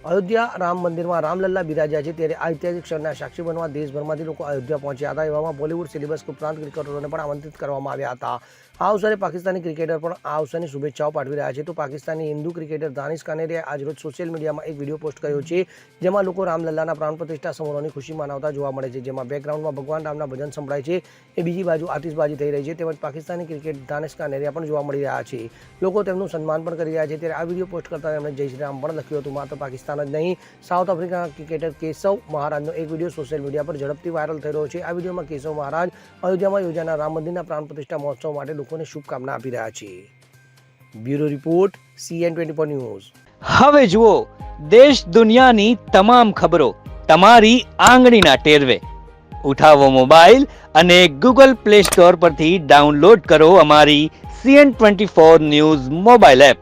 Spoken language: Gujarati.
અયોધ્યા રામ મંદિરમાં રામલલ્લા બિરાજ્યા છે ત્યારે ઐતિહાસિક ક્ષણના સાક્ષી બનવા દેશભરમાંથી લોકો અયોધ્યા પહોંચ્યા હતા. એવામાં બોલિવૂડ સિલેબસ ઉપરાંત ક્રિકેટરોને પણ આમંત્રિત કરવામાં આવ્યા હતા. આ અવસરે પાકિસ્તાની ક્રિકેટર પણ આ અવસરની શુભેચ્છાઓ પાઠવી રહ્યા છે. તો પાકિસ્તાની હિન્દુ ક્રિકેટર દાનિશ કાનેરિયાએ આજરોજ સોશિયલ મીડિયામાં એક વીડિયો પોસ્ટ કર્યો છે, જેમાં લોકો રામલલ્લાના પ્રાણ પ્રતિષ્ઠા સમારોહની ખુશી મનાવતા જોવા મળે છે, જેમાં બેકગ્રાઉન્ડમાં ભગવાન રામના ભજન સંભળાય છે. એ બીજી બાજુ આતિશબાજી થઈ રહી છે, તેમજ પાકિસ્તાની ક્રિકેટ દાનિશ કાનેરિયા પણ જોવા મળી રહ્યા છે. લોકો તેમનું સન્માન પણ કરી રહ્યા છે. ત્યારે આ વીડિયો પોસ્ટ કરતા તેમણે જય શ્રી રામ પણ લખ્યું હતું. માત્ર પાકિસ્તાન જ નહીં. સાઉથ આફ્રિકાના ક્રિકેટર કેશવ મહારાજનો એક વીડિયો સોશિયલ મીડિયા પર ઝડપથી વાયરલ થઈ રહ્યો છે. આ વિડીયોમાં કેશવ મહારાજ અયોધ્યામાં યોજાનાર રામ મંદિરના પ્રાણ પ્રતિષ્ઠા મહોત્સવ માટે લોકોને શુભકામના આપી રહ્યા છે. Bureau report CN twenty four news. હવે જુઓ, દેશ દુનિયાની તમામ ખબરો તમારી આંગળીના ટેરવે. ઉઠાવો મોબાઈલ અને ગૂગલ પ્લે સ્ટોર પરથી ડાઉનલોડ કરો અમારી CN twenty four news mobile app.